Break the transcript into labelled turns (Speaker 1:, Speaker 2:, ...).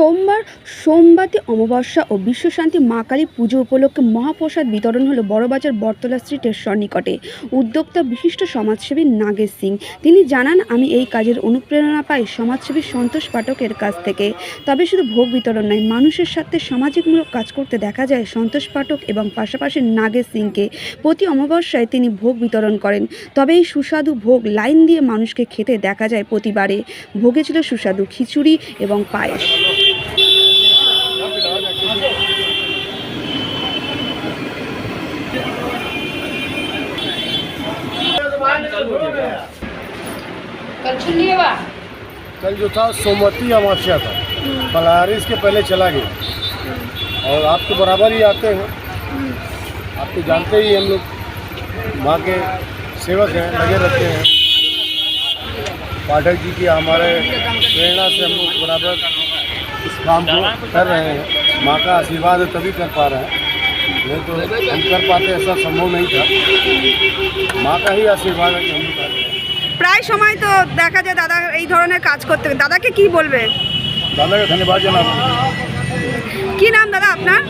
Speaker 1: সোমবার সোমবাতি, অমাবস্যা ও বিশ্বশান্তি মা কালী পুজো উপলক্ষে মহাপ্রসাদ বিতরণ হলো বড়বাজার বটতলা স্ট্রিটের সন্নিকটে। উদ্যোক্তা বিশিষ্ট সমাজসেবী নাগেশ সিং। তিনি জানান, আমি এই কাজের অনুপ্রেরণা পাই সমাজসেবী সন্তোষ পাঠকের কাছ থেকে। তবে শুধু ভোগ বিতরণ নয়, মানুষের সাথে সামাজিকমূলক কাজ করতে দেখা যায় সন্তোষ পাঠক এবং পাশাপাশি নাগেশ সিংকে। প্রতি অমাবস্যায় তিনি ভোগ বিতরণ করেন। তবে এই সুস্বাদু ভোগ লাইন দিয়ে মানুষকে খেতে দেখা যায় প্রতিবারে। ভোগে ছিল সুস্বাদু খিচুড়ি এবং পায়েস।
Speaker 2: कल
Speaker 3: जो था सोमवती अमावस्या था। फलाहारी इसके पहले चला गया। और आपके बराबर ही आते हैं। आप तो जानते ही हम लोग। माँ के सेवक हैं लगे रहते हैं। पाठक जी की हमारे प्रेरणा से हम लोग बराबर इस काम को कर रहे हैं। माँ का आशीर्वाद है तभी कर पा रहे हैं। नहीं तो हम कर पाते ऐसा संभव नहीं था। माँ का ही आशीर्वाद है कि हम
Speaker 1: প্রায় সময় তো দেখা যায় দাদা এই ধরনের কাজ করতে দাদাকে কি বলবে?
Speaker 3: দাদাকে ধন্যবাদ জানাব।
Speaker 1: কি নাম দাদা আপনার?